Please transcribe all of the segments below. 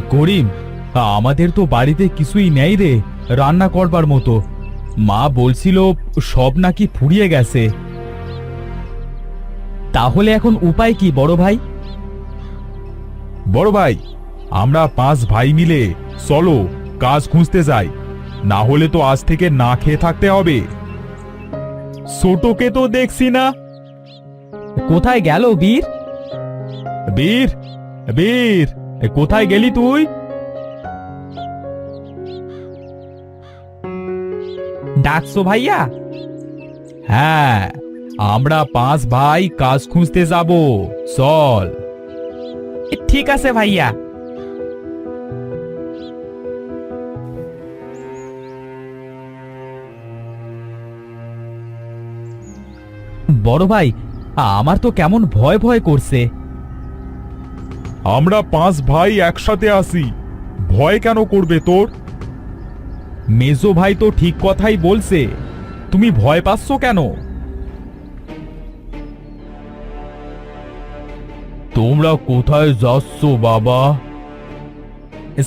করিম আমাদের তো বাড়িতে কিছুই নেই রে রান্না করবার মতো। মা বলছিল সব নাকি ফুরিয়ে গেছে। তাহলে এখন উপায় কি বড় ভাই? বড় ভাই আমরা পাঁচ ভাই মিলে চলো কাজ খুঁজতে যাই। না হলে তো আজ থেকে না খেয়ে থাকতে হবে। ছোটকে তো দেখছি না। কোথায় গেল বীর? বীর বীর। এ কোথায় গেলি তুই? ডাকছো ভাইয়া? হ্যাঁ আমরা পাঁচ ভাই কাজ খুঁজতে যাব। চল। ঠিক আছে ভাইয়া। বড় ভাই, আমার তো কেমন ভয় ভয় করছে। আমরা পাঁচ ভাই একসাথে আসি। ভয় কেন করবে তোর? মেজো ভাই তো ঠিক কথাই বলছে। তুমি ভয় পাচ্ছ কেন? তোমরা কোথায় যাচ্ছ বাবা?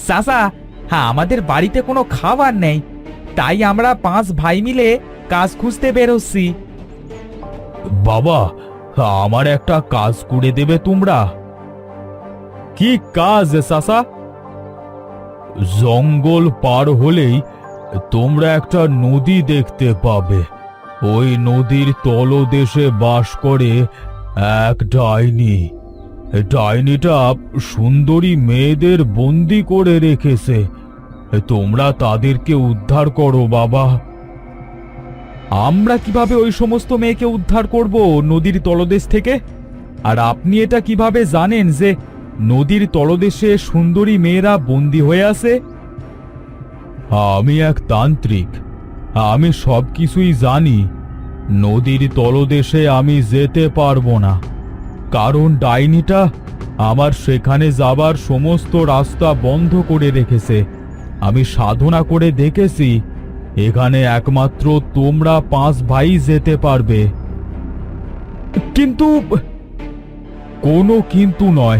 চাচা হ্যাঁ আমাদের বাড়িতে কোনো খাবার নেই। তাই আমরা পাঁচ ভাই মিলে কাজ খুঁজতে বেরোচ্ছি। বাবা আমার একটা কাজ করে দেবে তোমরা। কি কাজ চাচা জঙ্গল পার হলেই তোমরা একটা নদী দেখতে পাবে। ওই নদীর তলদেশে বাস করে এক ডাইনি। ডাইনিটা সুন্দরী মেয়েদের বন্দি করে রেখেছে। তোমরা তাদেরকে উদ্ধার করো, বাবা। আমরা কীভাবে ওই সমস্ত মেয়েকে উদ্ধার করব নদীর তলদেশ থেকে? আর আপনি এটা কীভাবে জানেন যে নদীর তলদেশে সুন্দরী মেয়েরা বন্দি হয়ে আছে। আমি এক তান্ত্রিক। আমি সব কিছুই জানি। নদীর তলদেশে আমি যেতে পারব না। কারণ ডাইনিটা আমার সেখানে যাবার সমস্ত রাস্তা বন্ধ করে রেখেছে। আমি সাধনা করে দেখেছি, এখানে একমাত্র তোমরা পাঁচ ভাই যেতে পারবে। কিন্তু, কোনো কিন্তু নয়।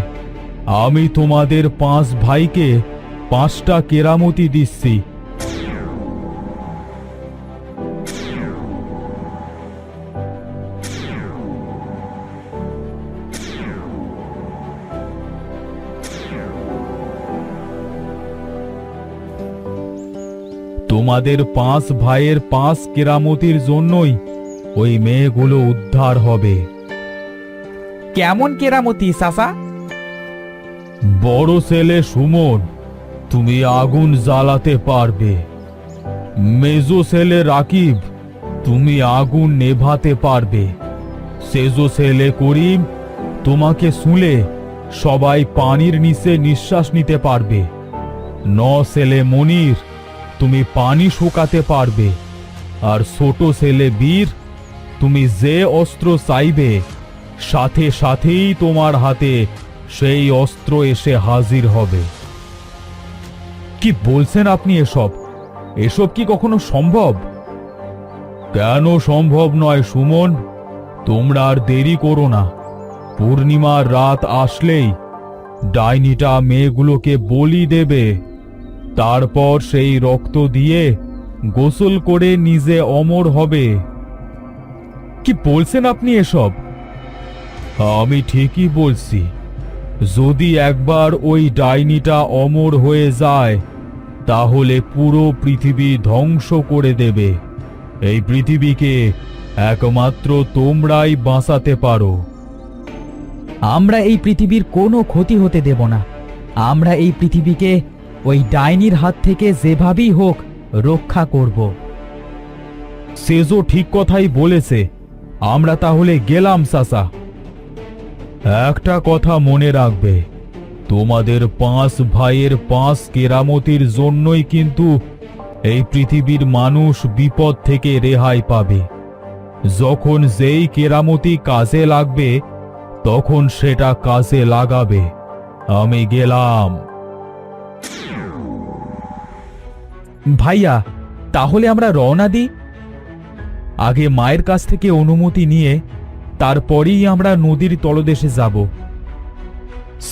আমি তোমাদের পাঁচ ভাইকে পাঁচটা কেরামতি দিচ্ছি। তোমাদের পাঁচ ভাইয়ের পাঁচ কেরামতির জন্যই ওই মেয়েগুলো উদ্ধার হবে। কেমন কেরামতি, সাসা? বড় ছেলে সুমন, তুমি আগুন জ্বালাতে পারবে। মেজো ছেলে রাকিব, তুমি আগুন নেভাতে পারবে। সেজো ছেলে করিম, তোমাকে শুলে সবাই পানির নিচে নিঃশ্বাস নিতে পারবে। ন ছেলে মনির, তুমি পানি শুকাতে পারবে। আর ছোট ছেলে বীর, তুমি যে অস্ত্র চাইবে, সাথে সাথেই তোমার হাতে সেই অস্ত্র এসে হাজির হবে। কি বলছেন আপনি এসব? এসব কি কখনো সম্ভব? কেন সম্ভব নয়, সুমন? তোমরা আর দেরি করো না। পূর্ণিমার রাত আসলেই ডাইনিটা মেয়েগুলোকে বলি দেবে। তারপর সেই রক্ত দিয়ে গোসল করে নিজে অমর হবে। কি বলছেন আপনি এসব? আমি ঠিকই বলছি। যদি একবার ওই ডাইনিটা অমর হয়ে যায় তাহলে পুরো পৃথিবী ধ্বংস করে দেবে। এই পৃথিবীকে একমাত্র তোমরাই বাঁচাতে পারো। আমরা এই পৃথিবীর কোনো ক্ষতি হতে দেব না। আমরা এই পৃথিবীকে ওই ডাইনির হাত থেকে যেভাবেই হোক রক্ষা করব। সেজো ঠিক কথাই বলেছে। আমরা তাহলে গেলাম সাসা। একটা কথা মনে রাখবে, তোমাদের পাঁচ ভাইয়ের পাঁচ কেরামতির জন্যই কিন্তু এই পৃথিবীর মানুষ বিপদ থেকে রেহাই পাবে। যখন যেই কেরামতি কাজে লাগবে, তখন সেটা কাজে লাগাবে। আমি গেলাম। ভাইয়া, তাহলে আমরা রওনা দিই? আগে মায়ের কাছ থেকে অনুমতি নিয়ে তারপরেই আমরা নদীর তলদেশে যাব।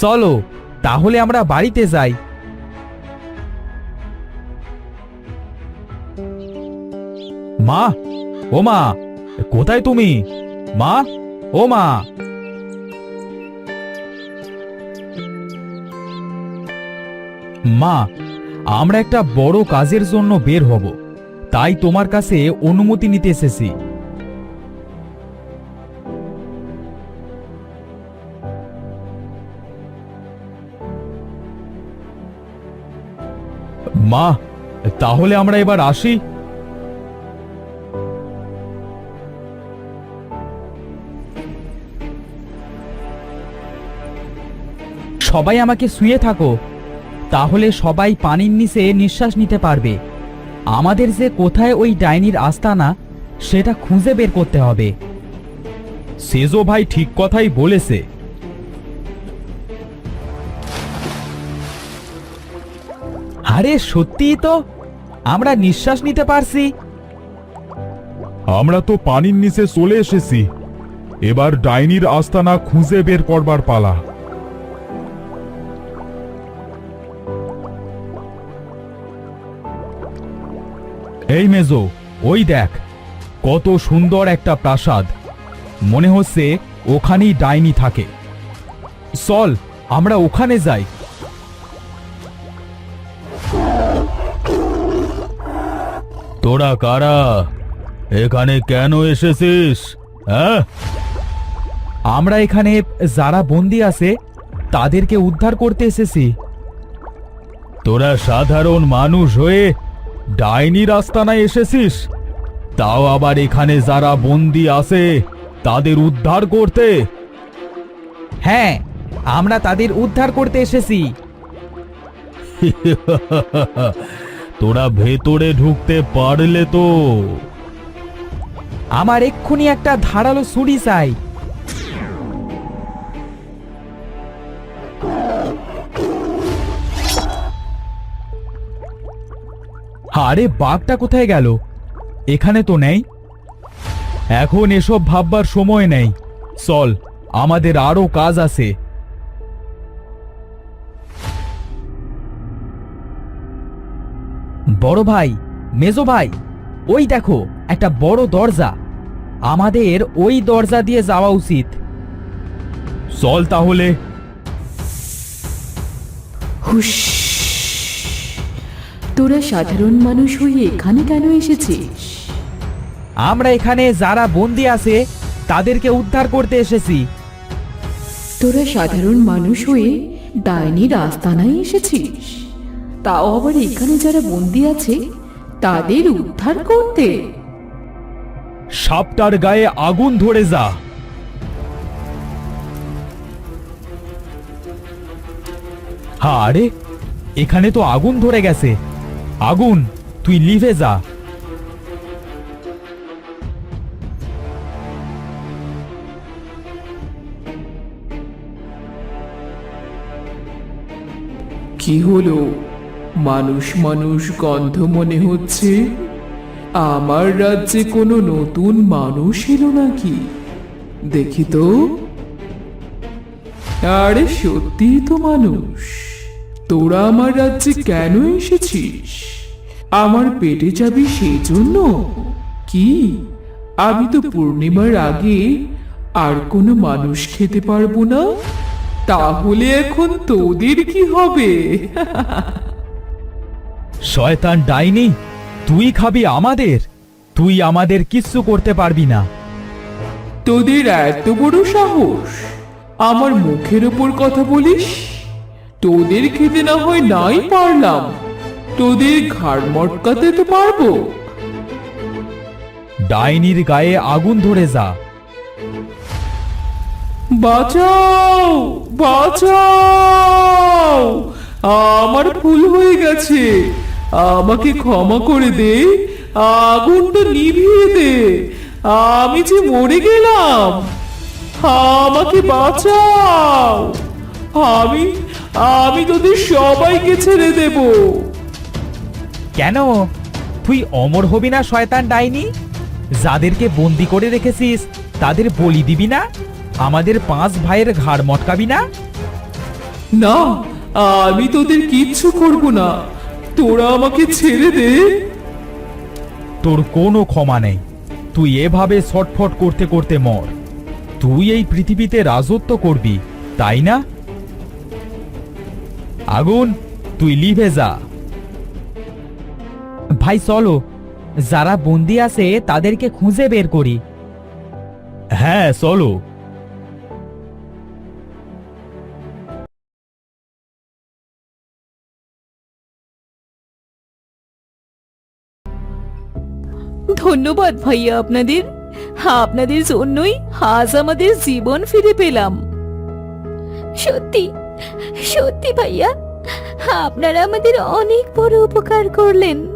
চলো, তাহলে আমরা বাড়িতে যাই। মা, ও মা, কোথায় তুমি? মা, ও মা। মা, আমরা একটা বড় কাজের জন্য বের হব। তাই তোমার কাছে অনুমতি নিতে এসেছি। মা, তাহলে আমরা এবার আসি। সবাই আমাকে শুয়ে থাকো, তাহলে সবাই পানির নিচে নিঃশ্বাস নিতে পারবে। আমাদের যে কোথায় ওই ডাইনির আস্তানা, সেটা খুঁজে বের করতে হবে। সেজো ভাই ঠিক কথাই বলেছে। আরে সত্যিই তো? আমরা নিঃশ্বাস নিতে পারছি। আমরা তো পানির নিচে চলে এসেছি। এবার ডাইনির আস্তানা খুঁজে বের করবার পালা। এই মেজো ওই দেখ কত সুন্দর একটা প্রাসাদ। মনে হচ্ছে ওখানেই ডাইনি থাকে। চল আমরা ওখানে যাই। তোরা কারা? এখানে কেন এসেছিস? হ্যাঁ? আমরা এখানে যারা বন্দি আছে তাদেরকে উদ্ধার করতে এসেছি। তোরা সাধারণ মানুষ হয়ে ডাইনির আস্তানায় এসেছিস? তাও আবার এখানে যারা বন্দি আছে তাদের উদ্ধার করতে? হ্যাঁ আমরা তাদের উদ্ধার করতে এসেছি। তোরা ভেতরে ঢুকতে পারলে তো। আমার এক্ষুনি একটা ধারালো ছুরি চাই। আরে বাঘটা কোথায় গেল? এখানে তো নেই। এখন এসব ভাববার সময় নেই। চল আমাদের আরও কাজ আছে। বড় ভাই মেজো ভাই ওই দেখো একটা বড় দরজা। আমাদের ওই দরজা দিয়ে যাওয়া উচিত। চল তাহলে। তোরা সাধারণ মানুষ হয়ে এখানে কেন এসেছিস? আমরা এখানে যারা বন্দি আছে তাদেরকে উদ্ধার করতে এসেছি। তোরা সাধারণ মানুষ হয়ে ডাইনির আস্তানায় এসেছিস? তাও আবার এখানে যারা বন্দি আছে তাদের উদ্ধার করতে। সাপটার গায়ে আগুন ধরে যা। আরে এখানে তো আগুন ধরে গেছে। আগুন তুই লিভে যা। কি হলো? মানুষ মানুষ গন্ধ মনে হচ্ছে। আমার রাজ্যে কোনো নতুন মানুষ এলো নাকি? দেখি তো। আরে সত্যি তো মানুষ। তোরা আমার রাজ্যে কেন এসেছিস? আমার পেটে যাবি সেই জন্য কি? আমি তো পূর্ণিমার আগে আর কোনো মানুষ খেতে পারব না? তাহলে এখন তোদের কি হবে? শয়তান ডাইনি তুই খাবি আমাদের তুই আমাদের কিচ্ছু করতে পারবি না। তোদের এত বড় সাহস? আমার মুখের উপর কথা বলিস? তোদের খেতে না হয় নাই পারলাম। তোদের ঘাড় মটকাতে তো পারব। ডাইনির গায়ে আগুন ধরে যা। বাঁচাও! বাঁচাও! আমার ভুল হয়ে গেছে। আমাকে ক্ষমা করে দে। আগুনটা নিভিয়ে দে। আমি যে মরে গেলাম আমাকে বাঁচাও। আমি আমি তোদের সবাইকে ছেড়ে দেব। কেন? তুই অমর হবি না শয়তান ডাইনি? যাদেরকে বন্দি করে রেখেছিস তাদের বলি দিবি না? আমাদের পাঁচ ভাইয়ের ঘাড় মটকাবি না? না আমি তোদের কিচ্ছু করব না। তোরা আমাকে ছেড়ে দে। তোর কোনো ক্ষমা নেই। তুই এভাবে ছটফট করতে করতে মর। তুই এই পৃথিবীতে রাজত্ব করবি তাই না? আগুন তুই লিভে যা। ভাই চলো। যারা বন্দি আছে তাদেরকে খুঁজে বের করি। হ্যাঁ চলো। ধন্যবাদ ভাইয়া আপনাদের। আপনাদের জন্যই আজ আমাদের জীবন ফিরে পেলাম। সত্যি সত্যি ভাইয়া আপনারা আমাদের অনেক বড় উপকার করলেন।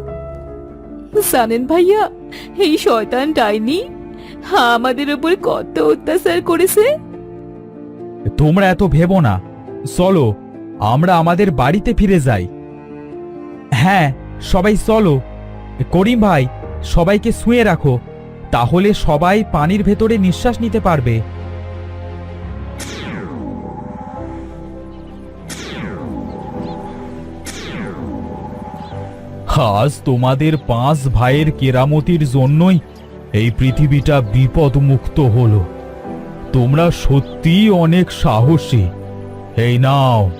জানেন ভাইয়া এই শয়তান ডাইনি আমাদের উপর কত অত্যাচার করেছে। তোমরা এত ভেবো না। চলো আমরা আমাদের বাড়িতে ফিরে যাই। হ্যাঁ সবাই চলো। করিম ভাই সবাইকে শুয়ে রাখো, তাহলে সবাই পানির ভেতরে নিঃশ্বাস নিতে পারবে। আজ তোমাদের পাঁচ ভাইয়ের কেরামতির জন্যই এই পৃথিবীটা বিপদমুক্ত হলো। তোমরা সত্যিই অনেক সাহসী। এই নাও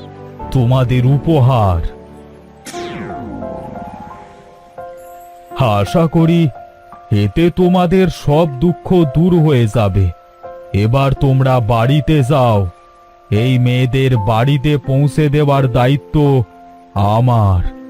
তোমাদের উপহার। আশা করি এতে তোমাদের সব দুঃখ দূর হয়ে যাবে। এবার তোমরা বাড়িতে যাও। এই মেয়েদের বাড়িতে পৌঁছে দেওয়ার দায়িত্ব আমার।